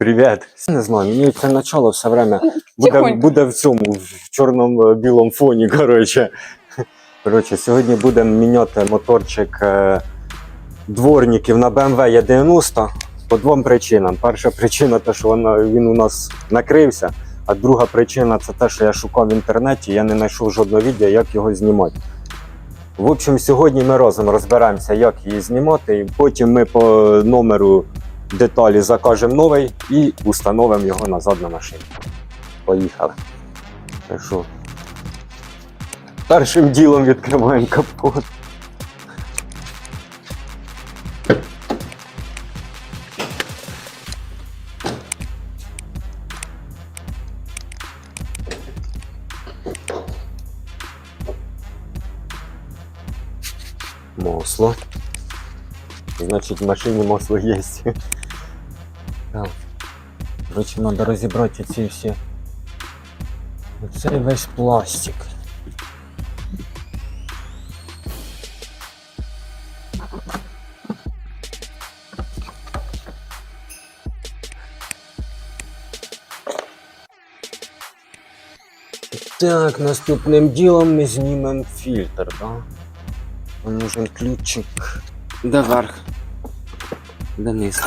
Привіт. Не знаю, мені це начало все время буде, Тихонько. буде в цьому в чорному е, білому фоні. Коротше. Коротше, сьогодні будемо міняти моторчик е, дворників на BMW E90 по двом причинам. Перша причина те, що вона, він у нас накрився, а друга причина це те, що я шукав в інтернеті, я не знайшов жодного відео, як його знімати. В общем, сьогодні ми разом розберемося, як її знімати, і потім ми по номеру деталі закажемо новий і установимо його назад на машину. Поїхали. Що, першим ділом відкриваємо капот. Масло. Значить, в машині масло є. Так. Короче, треба розібрати ці всі. Оцей весь пластик. Так, наступним ділом ми знімемо фільтр, да? Нам нужен ключик. Де низ?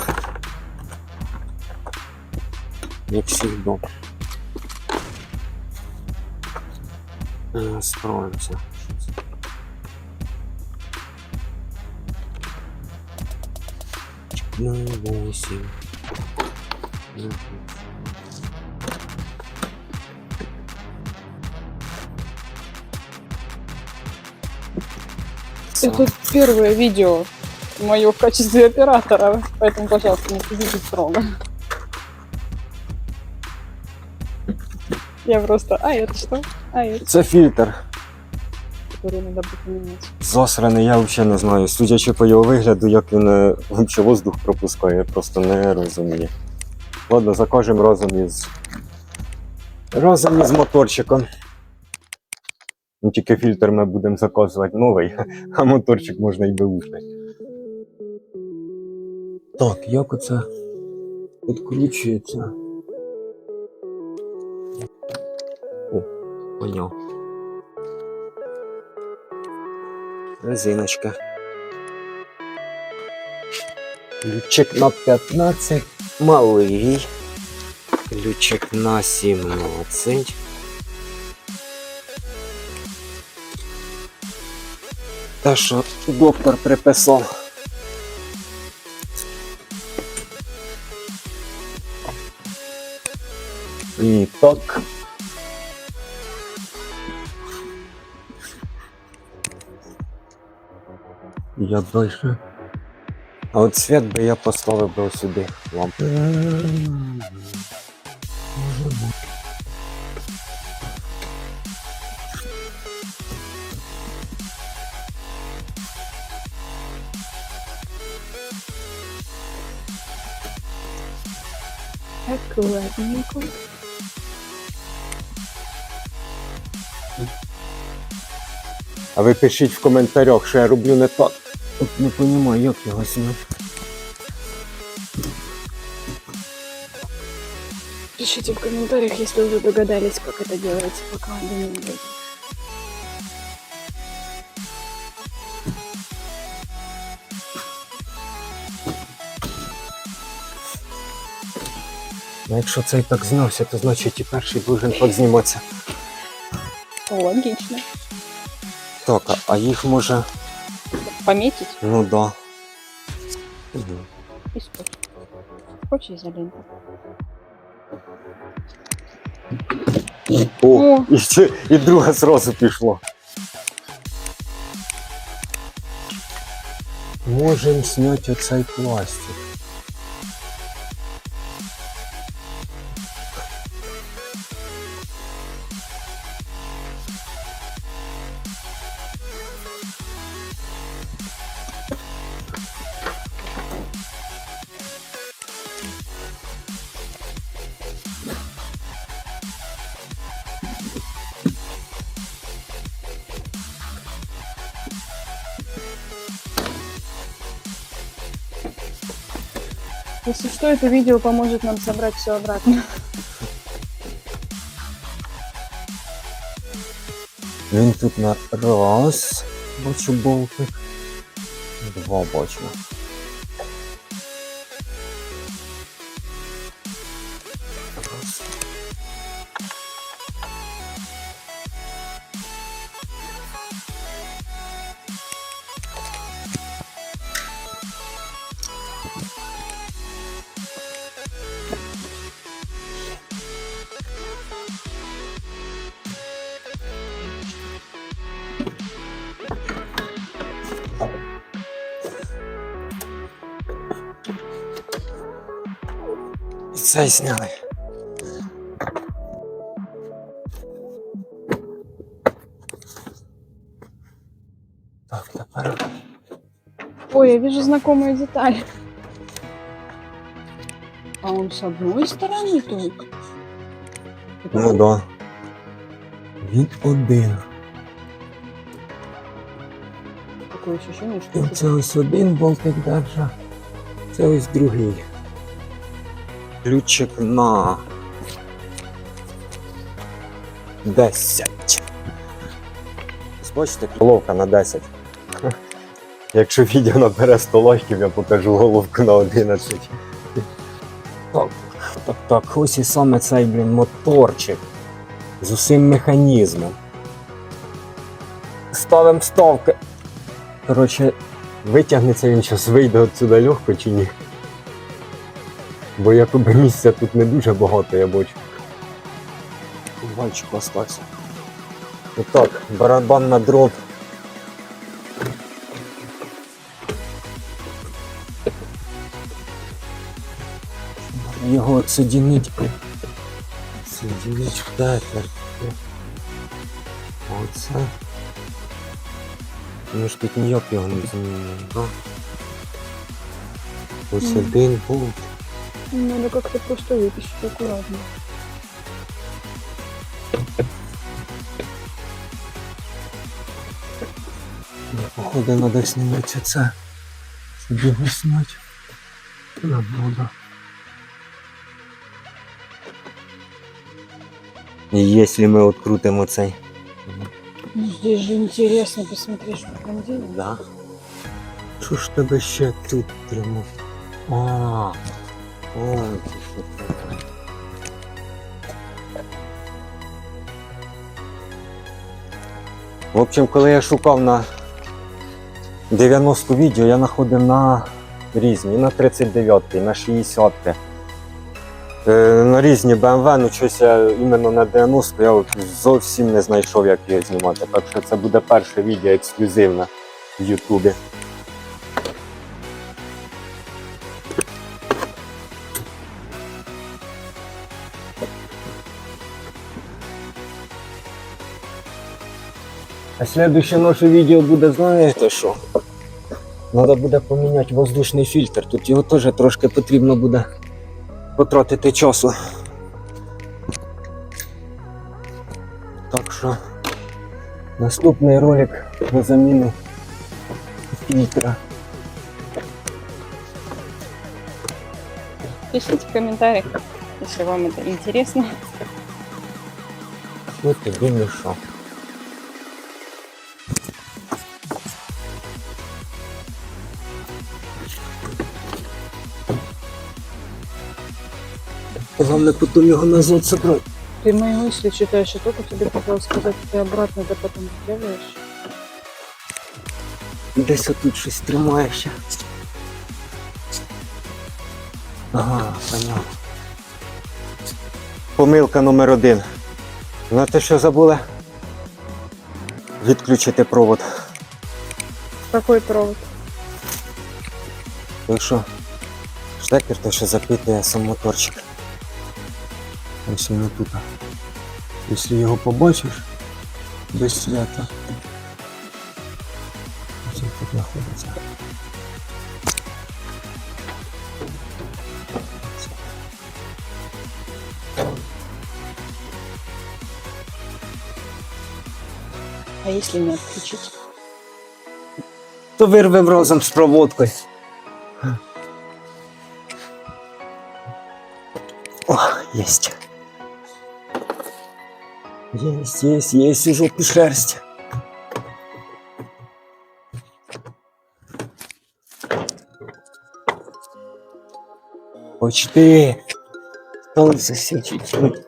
Як всегда. Е, Справимося. Ну, восемь. Ну, Это первое видео мое в качестве оператора, поэтому, пожалуйста, не судите строго. Я просто, а это что? А это, Це фільтр. который надо будет поменять. Засраний, я взагалі не знаю. Судячи по його вигляду, як він е, взагалі воздух пропускає, я просто не розумію. Ладно, закажемо разом із. Разом із моторчиком. Ну, тільки фільтр ми будемо заказувати новий, а моторчик можна і беушний. Так, як оце відкручується? Поняв. Резиночка. Ключик на 15 малий. Ключик на 17. Те, що доктор приписав. І так. Я дальше. А от світ би я поставив би сюди лампу. Аккуратненько. А ви пишіть в коментарях, що я роблю не так. От не розумію, як його зняти. Пишите в комментариях, если уже догадались, как это делается, пока до не дойдет. Ну, якщо цей так знявся, то значить і перший должен підзніматися. Логично. Так, а, а їх може. Пометить Ну да. Мгм. и скотч. Скотч и изолента. О, О. і, ще, і друге зразу пішло. Можемо зняти оцей пластик. Если что, это видео поможет нам собрать все обратно. Він на раз, бачу болтик. Два бачу. цей зняли. Так, тепер. Ой, я вижу знакомые детали. А он с одной стороны только? Ну да. Він один. Такое ощущение, что І это це ось один болтик держа. Це ось другий. Ключик на 10. Ось Бачите, головка на 10. Якщо відео набере 100 лайків, я покажу головку на 11. Так, так, так, ось і саме цей, блін, моторчик з усім механізмом. Ставимо вставки. Коротше, витягнеться він зараз вийде отсюди легко чи ні. Бо якоби місця тут не дуже багато, я бачу. Вальчик остався. Отак, барабан на дроб. Його отсоединить. Соединить в петер. Оце. Ми ж тут ніяк його не змінюємо, да? Ось один болт. Надо как-то просто вытащить аккуратно. Ну, Походу надо. Щоб його зняти. Ну, Надо. І якщо ми відкрутимо цей. Ну, здесь же интересно посмотреть, что там делать. Да. Що ж тебе ще тут тримав? А, В общем, коли я шукав на 90 відео, я знаходив на різні, на 39, на 60. Е, на різні BMW, ну щось я іменно на 90 я зовсім не знайшов, як його знімати. Так що це буде перше відео ексклюзивне в Ютубі. А следующее наше відео буде, знаєте що? Треба буде поміняти воздушний фільтр. Тут його теж трошки потрібно буде потратити часу. Так що наступний ролик на заміну фільтра. Пишите в комментариях, если вам это интересно. Ну тобі не що. Головне потім його назад собрати. Ты мои мысли читаешь, я только тебе хотела сказать, ты обратно это потом делаешь. Десь отут щось тримає ще. Ага, понятно. Помилка номер один. Знаєте, що забули? Відключити провод. Какой провод? Так що штекер то що запитує сам моторчик. Ось він тут. Якщо його побачиш, без свята. Ось він тут знаходиться. А если не отключить? То вирвемо разом з проводкою. О, єсть. Єсть, єсть, єсть у жопі шерсть. Почти. Осталось все чуть-чуть.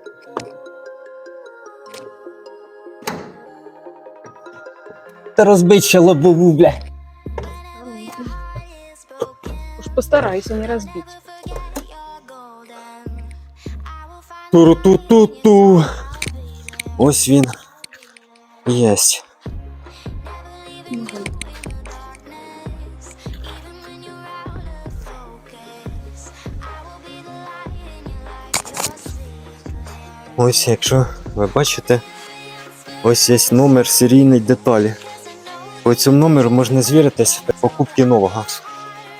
Та розбить ще лобову, бля. Уж постарайся не разбить. Туру-ту-ту-ту. Ось він. Єсть. Ось, якщо ви бачите, ось є номер серійної деталі. По цьому номеру можна звіритись при покупці нового,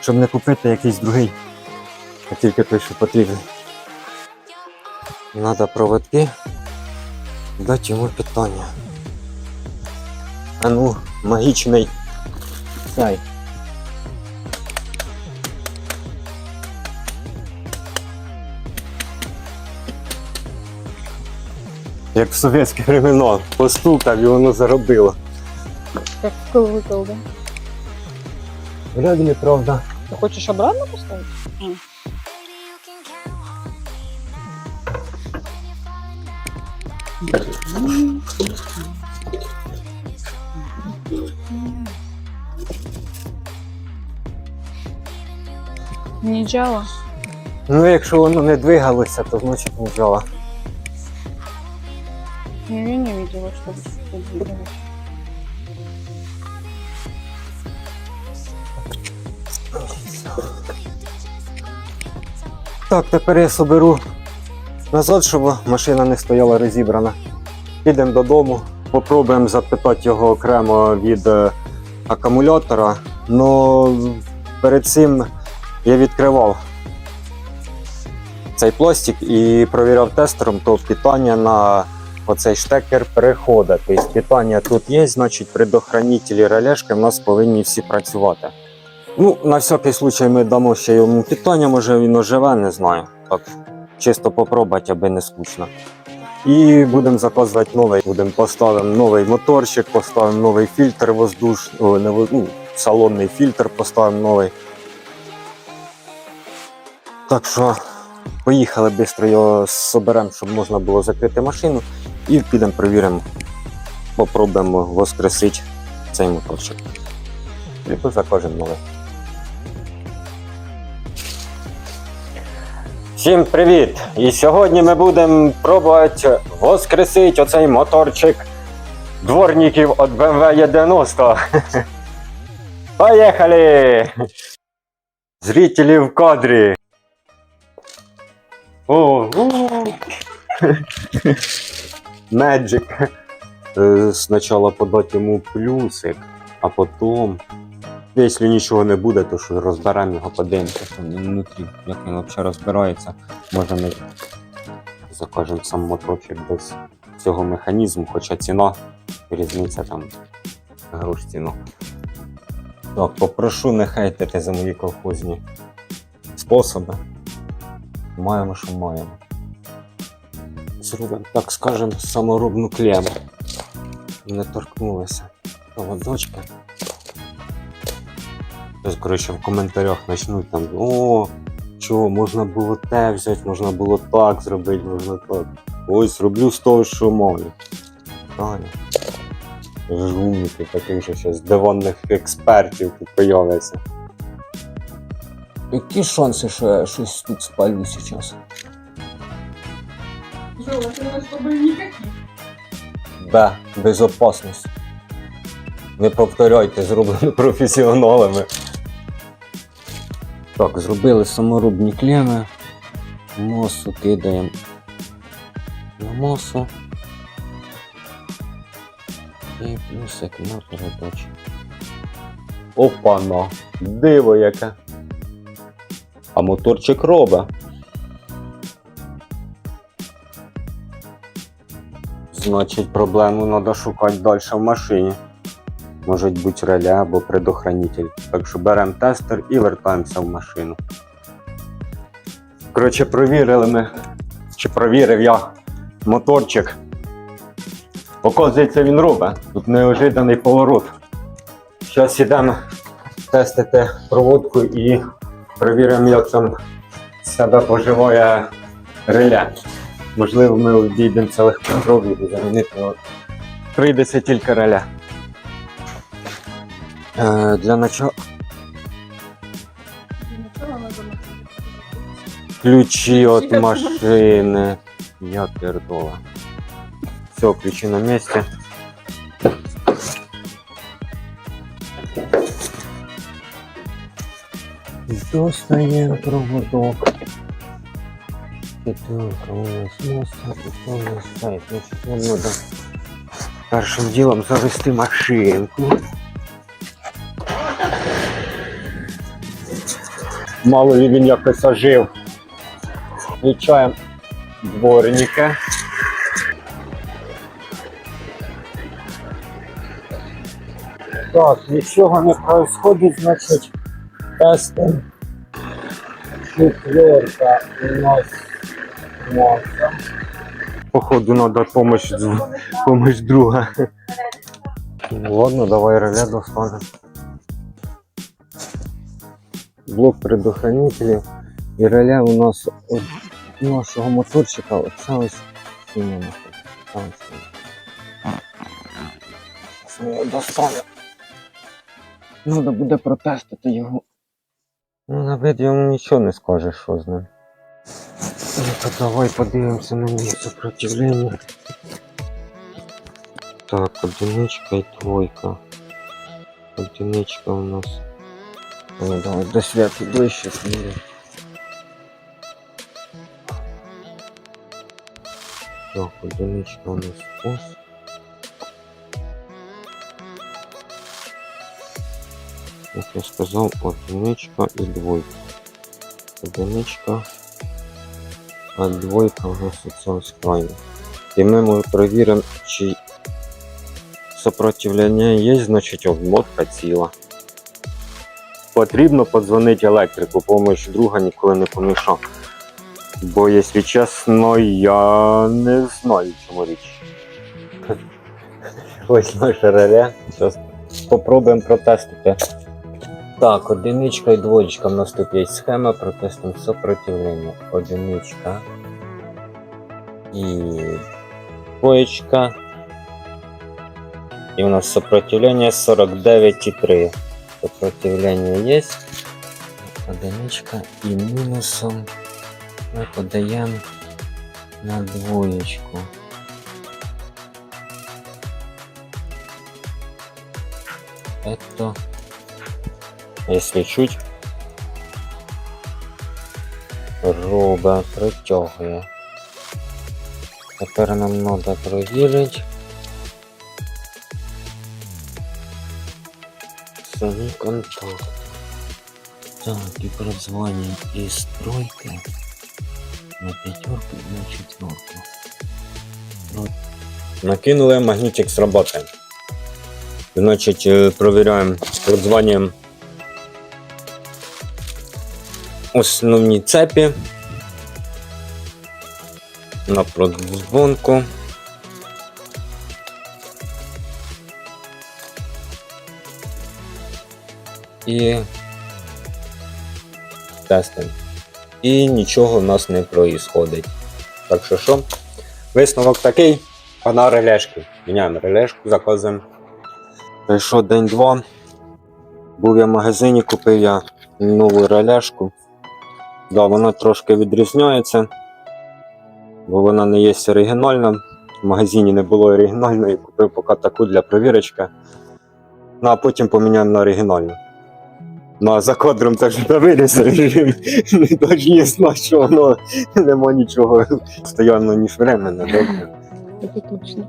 щоб не купити якийсь другий, а тільки той, що потрібен. Надо проводки. Дати йому питання. А ну, магічний. Дай. Як в совєтське времена постукав і воно заробило. Как выкол, да? Вряд ли, правда. Ты хочешь обратно поставить? Не. Ну, якщо воно не двигалося, то значить не. Ну, я не видела, что что-то. Так, тепер я соберу назад, щоб машина не стояла розібрана. Підемо додому, попробуємо запитати його окремо від е, акумулятора. Но перед цим я відкривав цей пластик і провіряв тестером, то питання на оцей штекер переходить. Тобто питання тут є, значить предохранителі релешки в нас повинні всі працювати. Ну, на всякий случай ми дамо ще йому питання, може він оживе, не знаю. Так, чисто попробувати, аби не скучно. І будемо заказувати новий. Будемо поставимо новий моторчик, поставимо новий фільтр воздуш, о, не, ну, салонний фільтр поставимо новий. Так що поїхали швидко його соберемо, щоб можна було закрити машину. І підемо перевіримо, попробуємо воскресити цей моторчик. І закажемо новий. Всім привіт! І сьогодні ми будемо пробувати воскресити оцей моторчик дворників від BMW E90. Поїхали! Зрителі в кадрі. О. Е, Спочатку подати йому плюсик, а потім Якщо нічого не буде, то що розберемо його, подивимося, що внутрі, як він взагалі розбирається. Може ми закажемо сам моторчик без цього механізму, хоча ціна, різниця там грош ціну. Так, попрошу не хейтити за мої колхозні способи. Маємо, що маємо. Зробимо, так скажемо, саморобну клему. Не торкнулися. Проводочки. Ось, коротше, в коментарях почнуть там, о, чого, можна було те взяти, можна було так зробити, можна так. Ось роблю з того, що маю. Таня. Жумники таких же зараз диванних експертів тут появляться. Які шанси, що я щось тут спалю зараз? Б, безопасність. Не повторяйте, зроблено професіоналами. Так, зробили саморобні клеми. Мосу кидаємо на мосу. І плюсик на передачу. Опана! Диво яке! А моторчик робить. Значить, проблему треба шукати далі в машині. Може бути реле або предохранитель. Так що беремо тестер і вертаємося в машину. Коротше, провірили ми чи провірив я моторчик. Оказується, він робить. Тут неожиданий поворот. Зараз йдемо тестити проводку і перевіримо, як там себе поживає реле. Можливо, ми обійдемо цілих контролів і замінити. Прийдеться тільки реле. Е, для начала ключі від від машини. Я пердола. Все, ключі на місці. Достаємо проводок. Петелка у нас моста, і у нас сайт. Значить, нам надо першим ділом завести машинку. Мало ли він якось ожив. Включаємо дворника. Так, нічого не происходит, значить, тестим. Четверка у нас маса. Походу надо помощь, помощь друга. Ну, Ладно, давай реле достанем. Блок предохранителів. І реле у нас от нашого моторчика. Оце ось синя мотор. Ми його достанемо. Треба буде протестити його. Ну, на вид йому нічого не скажеш, що з ним. Ну, то давай подивимося на ній сопротивлення. Так, одиничка і двойка. Одиничка у нас. Ну, давай до святу ближче зміряємо. Так, одиничка у нас ось. Як я сказав, одиничка і двойка. Одиничка, а двойка у нас оце ось крайня. І ми ми перевіримо, чи сопротивлення є, значить обмотка ціла. Потрібно подзвонити електрику, помощь друга ніколи не помішав. Бо, якщо чесно, я не знаю, чому річ. Ось наше реле. Зараз спробуємо протестити. Так, одиничка і двоєчка. У нас тут є схема, протестуємо сопротивлення. Одиничка і двоєчка. І у нас сопротивлення 49,3. Сопротивлення є. Одиничка і мінусом ми подаємо на двоєчку. Это, если чуть, робить, притягує. Тепер нам треба перевірити. Самі контакти. Так, і прозвання із тройки на п'ятерку і на четверку. Накинули магнітик з роботи. Значить, е, провіряємо прозванням основні цепі на продзвонку. І тестимо. І нічого в нас не проїсходить. Так що що? Висновок такий. Пана релешки. Міняємо релешку, заказуємо. Прийшов день-два. Був я в магазині, купив я нову реляшку. Да, вона трошки відрізняється, бо вона не є оригінальна. В магазині не було оригінальної, купив поки таку для провірочки. Ну а потім поміняємо на оригінальну. Ну а за кадром це ж не виріс режим. Не знати, що воно нема нічого стоянно, ніж временно, добре. Это точно.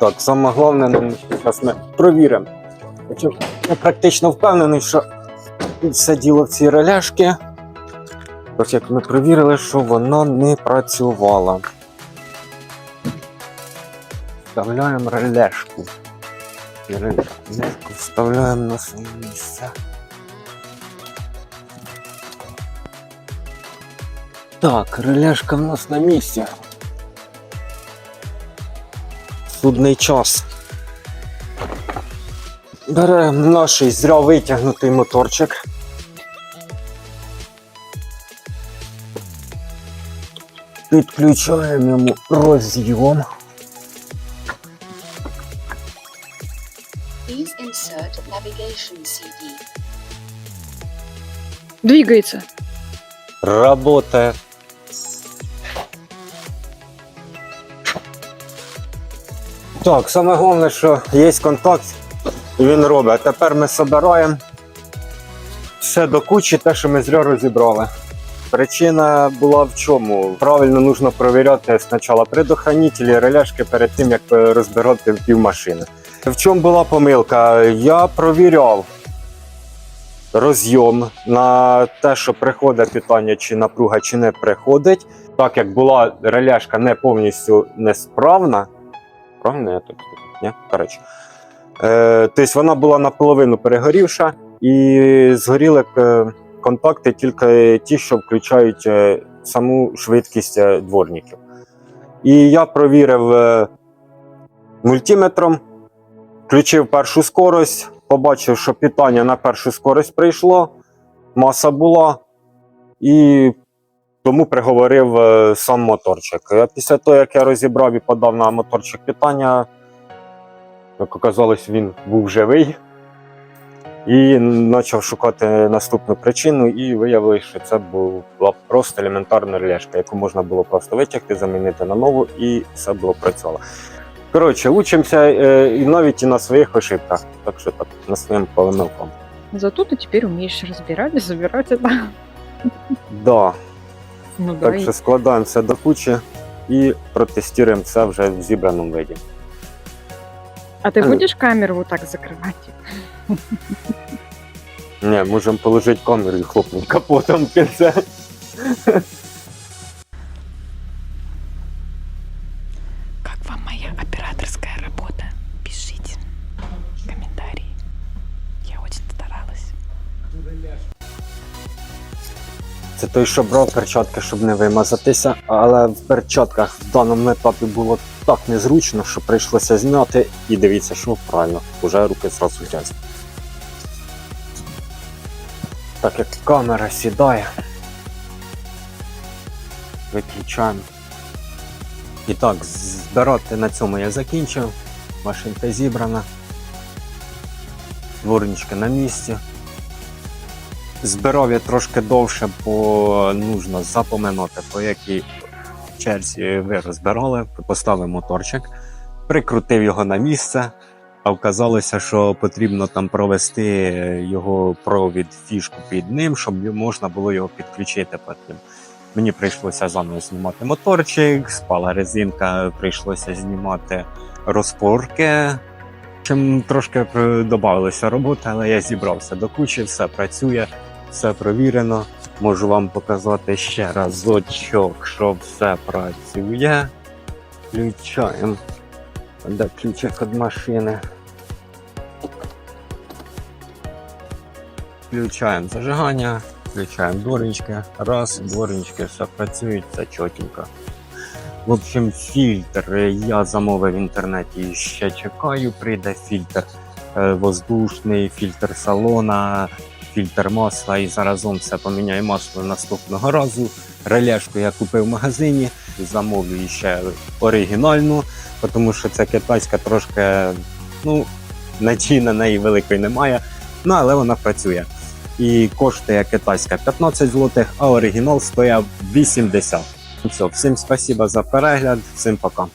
Так, саме головне, ну, зараз ми провіримо. Я практично впевнений, що все діло в цій реляшки. Тож як ми провірили, що вона не працювала. Вставляємо реляшку. Реляшку вставляємо на своє місце. Так, реляшка в нас на місці. Судний час. Беремо наш зря витягнутий моторчик. Підключаємо йому роз'єм. Insert navigation CD. Двигается. Работає. Так, саме головне, що є контакт, і він робить. А тепер ми збираємо все до кучі, те, що ми зря розібрали. Причина була в чому? Правильно нужно перевіряти спочатку предохранителі, реляшки перед тим, як е, розбирати півмашини. В чому була помилка? Я провіряв розйом на те, що приходить питання, чи напруга, чи не приходить. Так як була реляшка не повністю несправна. Правильно я так? Ні? Коротше. Е, тобто вона була наполовину перегорівша, і згоріли е, контакти тільки ті, що включають е, саму швидкість е, дворників. І я провірив мультиметром, включив першу скорость, побачив, що питання на першу скорость прийшло, маса була, і тому приговорив е, сам моторчик. А після того, як я розібрав і подав на моторчик питання, як оказалось, він був живий. І почав шукати наступну причину, і виявилося, що це була просто елементарна реляшка, яку можна було просто витягти, замінити на нову, і все було працювало. Коротше, учимося е, і навіть і на своїх ошибках, так що так, на своїм помилкам. Зато ты теперь умеешь разбирать и забирать это. Да, Ну да, так и що складаємо все до кучі і протестуємо це вже в зібраному виді. А ты Э. будешь камеру вот так закрывать? Не, можемо положити камеру і хлопнути капотом в кінце. Той, що брав перчатки, щоб не вимазатися, але в перчатках в даному етапі було так незручно, що прийшлося зняти. І дивіться, що правильно, вже руки зразу грязні. Так як камера сідає. Виключаємо. І так, збирати на цьому я закінчив. Машинка зібрана. Дворнички на місці. Збирав я трошки довше, бо нужно запоминати, по якій черзі ви розбирали. Поставив моторчик, прикрутив його на місце, а вказалося, що потрібно там провести його провід фішку під ним, щоб можна було його підключити потім. Мені прийшлося заново знімати моторчик, спала резинка, прийшлося знімати розпорки. Чим трошки додавалося роботи, але я зібрався до кучі, все працює, все провірено. Можу вам показати ще разочок, що все працює. Включаємо. Де ключик від машини. Включаємо зажигання, включаємо дворнички. Раз, дворнички, все працює, все чотенько. В общем, фільтр я замовив в інтернеті ще чекаю. Прийде фільтр е, воздушний, фільтр салона, фільтр масла і заразом все поміняю масло наступного разу. Реляшку я купив в магазині, замовлю ще оригінальну, тому що ця китайська трошки ну, надії на неї великої немає. Ну, але вона працює. І коштує китайська 15 злотих, а оригінал стояв 80. Все, всім спасибо за перегляд, всім пока.